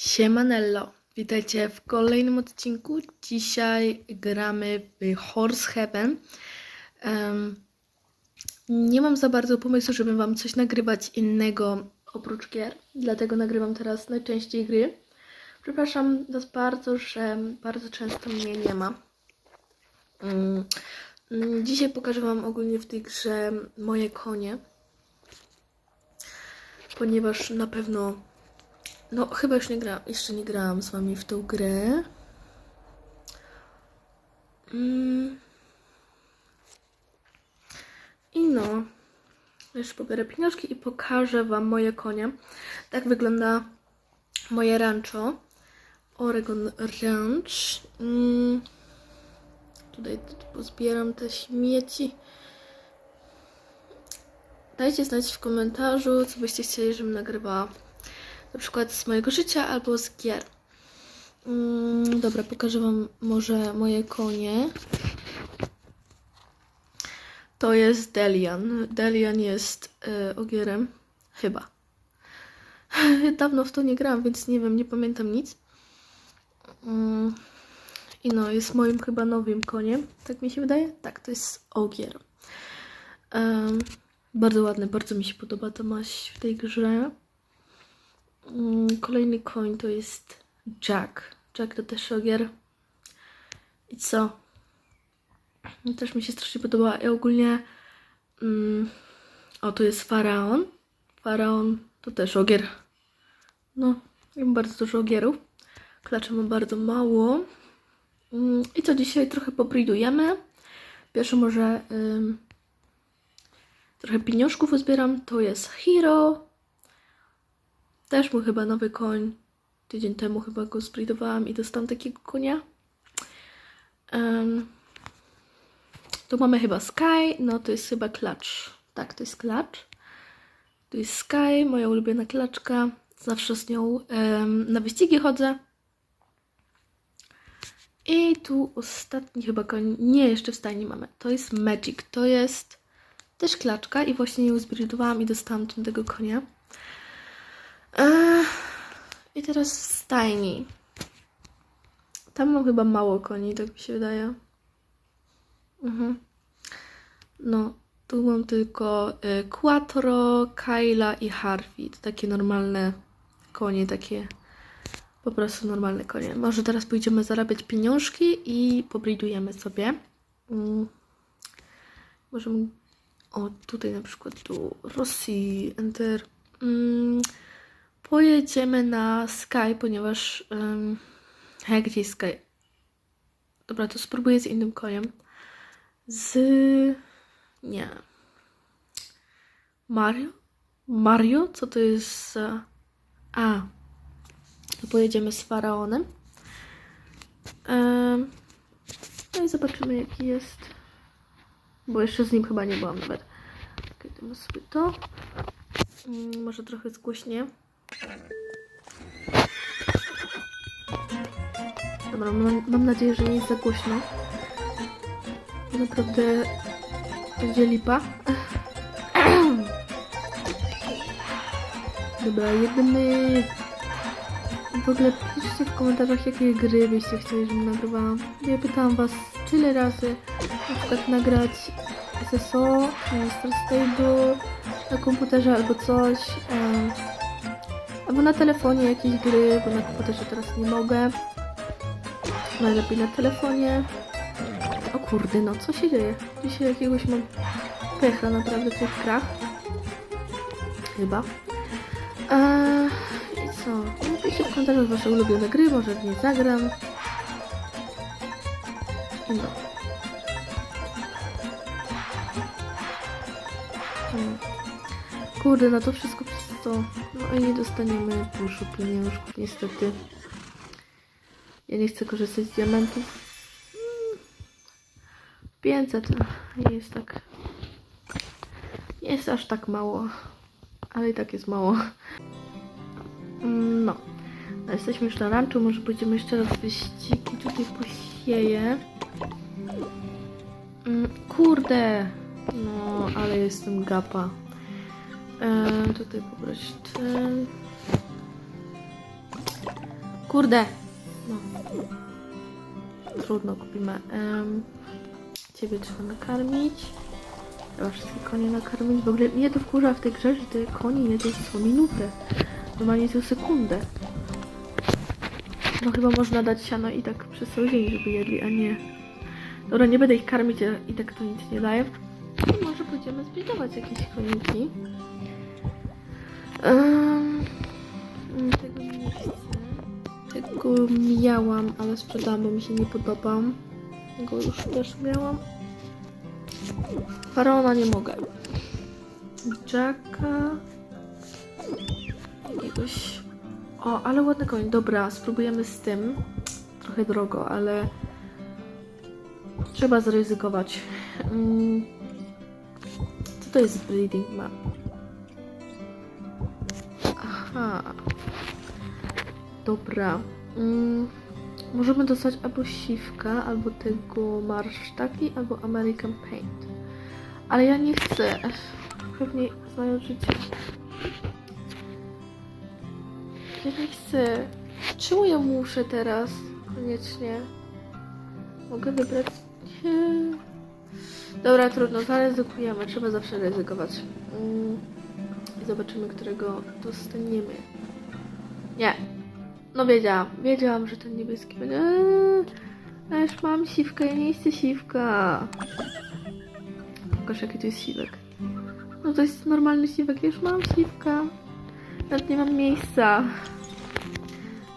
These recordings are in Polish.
Siemanello, witajcie w kolejnym odcinku. Dzisiaj gramy w Horse Heaven. Em, nie mam za bardzo pomysłu, żeby wam coś nagrywać innego oprócz gier, dlatego nagrywam teraz najczęściej gry. Przepraszam was bardzo, że bardzo często mnie nie ma. Mm, Dzisiaj pokażę wam ogólnie w tej grze moje konie, ponieważ na pewno no, chyba już nie gra, jeszcze nie grałam z wami w tą grę. Mm. I no, jeszcze pobiorę pieniążki i pokażę wam moje konie. Tak wygląda moje rancho. Oregon Ranch. Mm. Tutaj pozbieram te śmieci. Dajcie znać w komentarzu, co byście chcieli, żebym nagrywała na przykład z mojego życia albo z gier. Mm, dobra, pokażę Wam może moje konie. To jest Delian. Delian jest y, ogierem. Chyba. Dawno w to nie grałam, więc nie wiem, nie pamiętam nic. Mm, I no, jest moim chyba nowym koniem. Tak mi się wydaje? Tak, to jest ogier. Bardzo ładny, bardzo mi się podoba ta maść w tej grze. Mm, Kolejny koń to jest Jack. Jack to też ogier. I co? Też mi się strasznie podoba. I ogólnie. Mm, o, tu jest faraon. Faraon to też ogier. No, mam bardzo dużo ogierów. Klaczy mam bardzo mało. Mm, I co dzisiaj trochę pobridujemy. Pierwsze może ym, trochę pieniążków uzbieram. To jest Hero. Też mu chyba nowy koń. Tydzień temu chyba go zbridowałam i dostałam takiego konia. Em, tu mamy chyba Sky. No to jest chyba klacz. Tak, to jest klacz. Tu jest Sky, moja ulubiona klaczka. Zawsze z nią em, na wyścigi chodzę. I tu ostatni chyba koń. Nie, jeszcze w stajni mamy. To jest Magic. To jest też klaczka i właśnie ją zbridowałam i dostałam tamtego konia. I teraz w stajni. Tam mam chyba mało koni, tak mi się wydaje. Mhm. No, tu mam tylko y, Quattro, Kyla i Harvey. To takie normalne konie, takie po prostu normalne konie. Może teraz pójdziemy zarabiać pieniążki i pobridujemy sobie. Mm. Możemy... O, tutaj na przykład tu Rosji, Enter. Mm. Pojedziemy na Sky, ponieważ. Um, a gdzie jest Sky? Dobra, to spróbuję z innym koniem. Z. Nie. Mario? Mario? Co to jest. A. To pojedziemy z faraonem. Em, no i zobaczymy, jaki jest. Bo jeszcze z nim chyba nie byłam nawet. Okay, to sobie to. Mm, Może trochę zgłośnie. Dobra, mam, mam nadzieję, że nie jest za głośno. Naprawdę będzie lipa. Dobra, jedyny... W ogóle piszcie w komentarzach, jakie gry byście chcieli, żebym nagrywała. Ja pytałam was tyle razy, na przykład nagrać SSO, Star Stable na komputerze albo coś. Albo na telefonie jakieś gry, bo na komputerze teraz nie mogę. Najlepiej na telefonie. O kurde, no co się dzieje? Dzisiaj jakiegoś mam pecha naprawdę w tych grach. Chyba. Eee, I co? Napiszcie w komentarzach wasze ulubione gry, może w nie zagram. No. Hmm. Kurde, no to wszystko przez to. No i nie dostaniemy dużo pieniążków, niestety. Ja nie chcę korzystać z diamentów. Mm. 500 jest tak. Jest aż tak mało, ale i tak jest mało. No. no jesteśmy już na ranczu, może pójdziemy jeszcze raz wyścigi. Tutaj posieję. Mm, Kurde! No, ale jestem gapa. E, tutaj pobrać ten. Kurde. No. Trudno kupimy. Um, ciebie trzeba nakarmić. Trzeba wszystkie konie nakarmić. W ogóle mnie to wkurza w tej grze, że te konie jedzą co minutę. Normalnie co sekundę. No chyba można dać siano i tak przez cały dzień, żeby jedli, a nie... Dobra, nie będę ich karmić, i tak to nic nie daje. I może pójdziemy zbiedować jakieś koniki. Um, tego nie chcę. Tego miałam, ale sprzedałam, bo mi się nie podoba. Tego już też miałam. Faraona nie mogę. Jacka. Jakiegoś... O, ale ładny koń. Dobra, spróbujemy z tym. Trochę drogo, ale... Trzeba zaryzykować. Mm. Co to jest breeding map? Aha. Dobra. Mm. Możemy dostać albo siwka, albo tego marsztaki, albo American Paint. Ale ja nie chcę. Pewnie znają życie. Ja nie chcę. Czemu ja muszę teraz? Koniecznie. Mogę wybrać. Nie. Dobra, trudno, zaryzykujemy. Trzeba zawsze ryzykować. Mm. Zobaczymy, którego dostaniemy. Nie. No wiedziałam. Wiedziałam, że ten niebieski będzie. Eee, ja już mam siwkę, ja nie chcę siwka. Pokaż jaki to jest siwek. No to jest normalny siwek, ja już mam siwka. Nawet nie mam miejsca.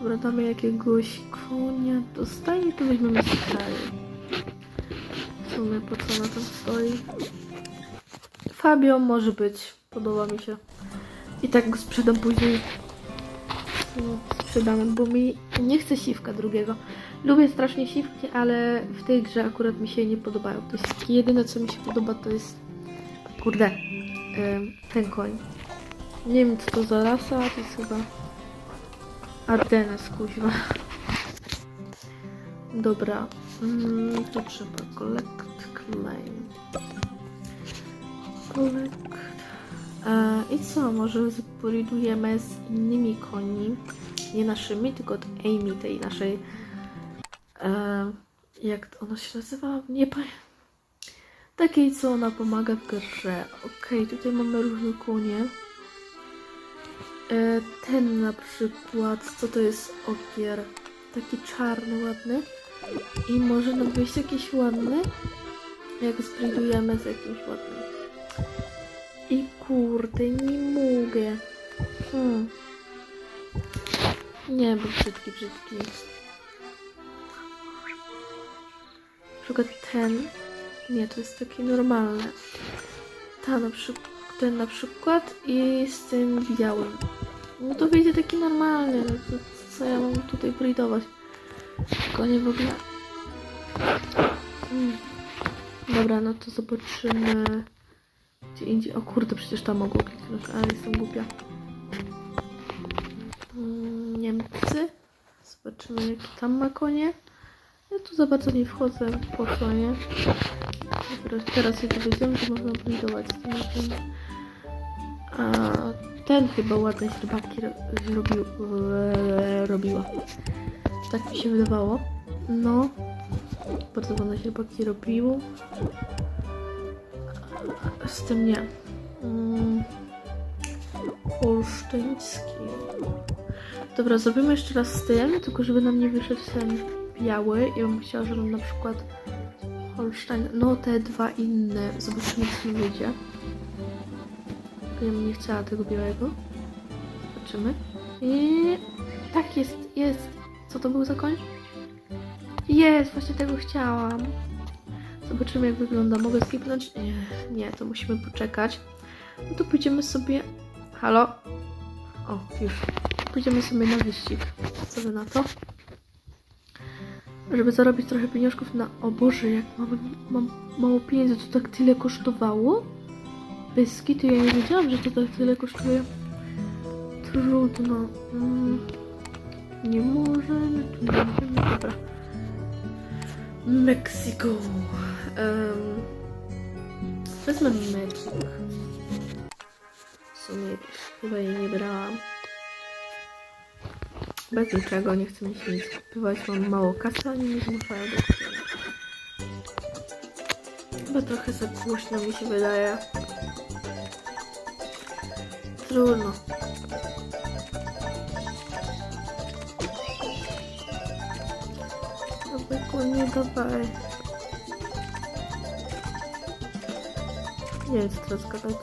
Dobra, damy jakiegoś konia. Dostaje, to weźmiemy stary. W sumie po co na tym stoi? Fabio może być. Podoba mi się. I tak go sprzedam później. No, sprzedamy, bo mi nie chce siwka drugiego. Lubię strasznie siwki, ale w tej grze akurat mi się nie podobają. To jest jedyne, co mi się podoba, to jest... Kurde. ten koń. Nie wiem, co to za rasa, to jest chyba... Ardenes, kuźwa. Dobra. Mm, to trzeba collect, claim. Collect. I co, może zbridujemy z innymi koni, nie naszymi, tylko od Amy, tej naszej, e, jak ona się nazywa, nie pamiętam, takiej, co ona pomaga w grze. Okej, tutaj mamy różne konie. E, ten na przykład, co to jest ogier, taki czarny, ładny. I może nam wyjść jakiś ładny, jak zbridujemy z jakimś ładnym. I kurde, nie mogę. Hmm. Nie, bo brzydki, brzydki. Na przykład ten. Nie, to jest taki normalny. Ta na przykład, ten na przykład i z tym białym. No to wyjdzie taki normalny. No to co ja mam tutaj bridować? Tylko nie w ogóle. Hmm. Dobra, no to zobaczymy. Gdzie indziej. O kurde, przecież tam mogło kliknąć, ale jestem głupia. Mm, Niemcy. Zobaczymy, jakie tam ma konie. Ja tu za bardzo nie wchodzę, po co, nie? Dobra, teraz się dowiedziałem, że można budować z tym. A ten chyba ładne śrubaki ro- zrobił, e, robiła. Tak mi się wydawało. No. Bardzo ładne śrubaki robił. Z tym nie. Mm. Olsztyński. Dobra, zrobimy jeszcze raz z tym, tylko żeby nam nie wyszedł ten biały. Ja bym chciała, żeby na przykład Holstein, no te dwa inne. Zobaczymy, co mi wyjdzie. Ja bym nie chciała tego białego. Zobaczymy. I tak jest, jest. Co to był za koń? Jest, właśnie tego chciałam. Zobaczymy jak wygląda. Mogę skipnąć? Nie, nie, to musimy poczekać. No to pójdziemy sobie... Halo? O, już. Pójdziemy sobie na wyścig. Co na to? Żeby zarobić trochę pieniążków na... O Boże, jak mam, mam mało pieniędzy, to tak tyle kosztowało? Bez kitu, ja nie wiedziałam, że to tak tyle kosztuje. Trudno. Mm. Nie możemy, tu nie możemy, dobra. Mexico. Um, wezmę Mexico. W sumie chyba jej nie brałam. Bez niczego, nie chcę mi się nic kupować, mam mało kasy, oni mnie zmuszają do kupienia. Chyba trochę za głośno mi się wydaje. Trudno. Obyku, nie dawaj. Nie wiem, co gadać.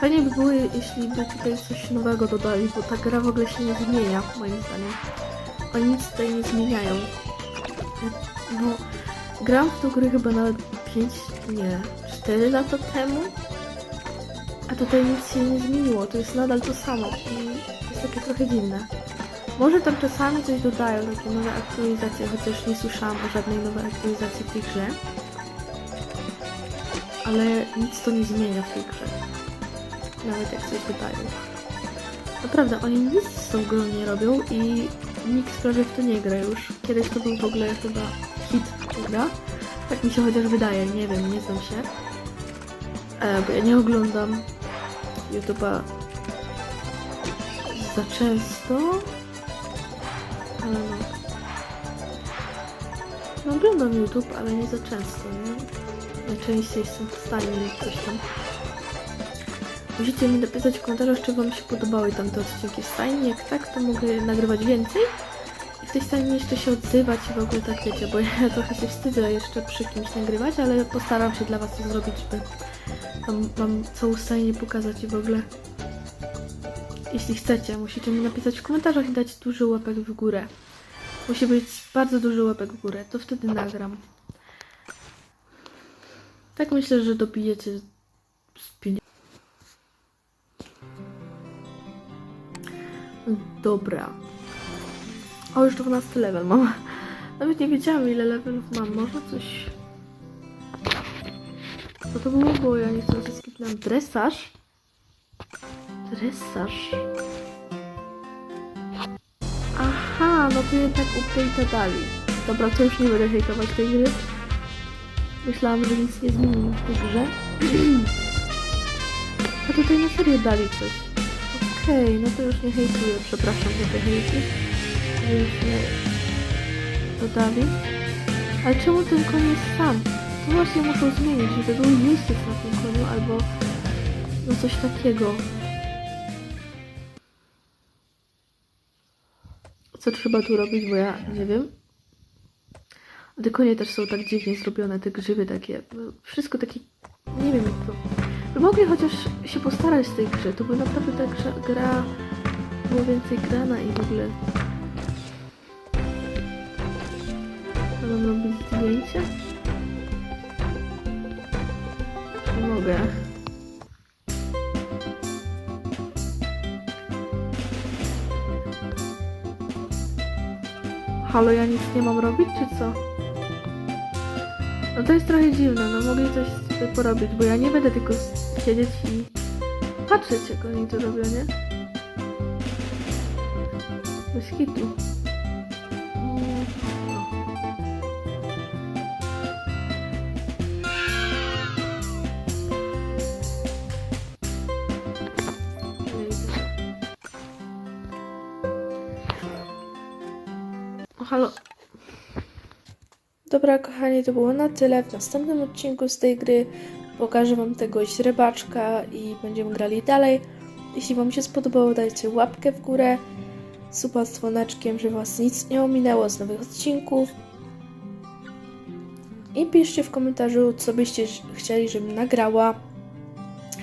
Fajnie by było, jeśli by tutaj coś nowego dodali, bo ta gra w ogóle się nie zmienia, moim zdaniem. Oni nic tutaj nie zmieniają. No, gram w tą grę chyba nawet 5, nie, 4 lata temu. A tutaj nic się nie zmieniło, to jest nadal to samo i jest takie trochę dziwne. Może tam czasami coś dodają, takie nowe aktualizacje, chociaż nie słyszałam o żadnej nowej aktualizacji w tej grze. Ale nic to nie zmienia w tej grze. Nawet jak coś dodają. Naprawdę, oni nic z tą grą nie robią i nikt prawie w to nie gra już. Kiedyś to był w ogóle chyba hit gra. Tak mi się chociaż wydaje, nie wiem, nie znam się. E, bo ja nie oglądam YouTube'a za często. Ale no. No oglądam YouTube, ale nie za często, nie? Najczęściej jestem w stanie lub coś tam. Musicie mi napisać w komentarzach, czy wam się podobały tamte odcinki z stajni. Jak tak, to mogę nagrywać więcej. I w tej stajni jeszcze się odzywać i w ogóle tak wiecie, bo ja trochę się wstydzę jeszcze przy kimś nagrywać, ale postaram się dla was to zrobić, żeby wam, wam całą stajnię pokazać i w ogóle. Jeśli chcecie, musicie mi napisać w komentarzach i dać duży łapek w górę. Musi być bardzo duży łapek w górę, to wtedy nagram. Tak myślę, że dobijecie z 50. Dobra. O, już 12 level mam. Nawet nie wiedziałam ile levelów mam. Może coś... Co to było? Bo ja nie chcę się skipnąć. Dresaż? Dresaż? Aha, no to jednak update'a dali. Dobra, to już nie będę hejtować tej gry. Myślałam, że nic nie zmieni w tej grze. A tutaj na serio dali coś. Okej, no to już nie hejtuję, przepraszam za te hejty. że dodali. Ale czemu ten koń jest sam? To właśnie muszą zmienić, żeby był Justus na tym koniu, albo no coś takiego. Co trzeba tu robić, bo ja nie wiem. Te konie też są tak dziwnie zrobione, te grzyby takie. Wszystko takie. Nie wiem jak to. Mogli chociaż się postarać w tej grze, to by naprawdę ta grze, gra była więcej grana i w ogóle. A mam robić zdjęcie? Nie mogę. Halo, ja nic nie mam robić, czy co? No to jest trochę dziwne, no mogli coś porobić, bo ja nie będę tylko siedzieć i patrzeć, jak oni to robią, nie? Bez. Dobra, kochani, to było na tyle. W następnym odcinku z tej gry pokażę Wam tego źrebaczka i będziemy grali dalej. Jeśli Wam się spodobało, dajcie łapkę w górę, suba z dzwoneczkiem, żeby Was nic nie ominęło z nowych odcinków. I piszcie w komentarzu, co byście chcieli, żebym nagrała.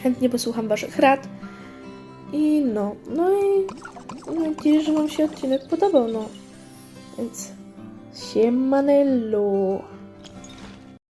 Chętnie posłucham Waszych rad. I no, no i mam nadzieję, że Wam się odcinek podobał, no. Więc Siemanello.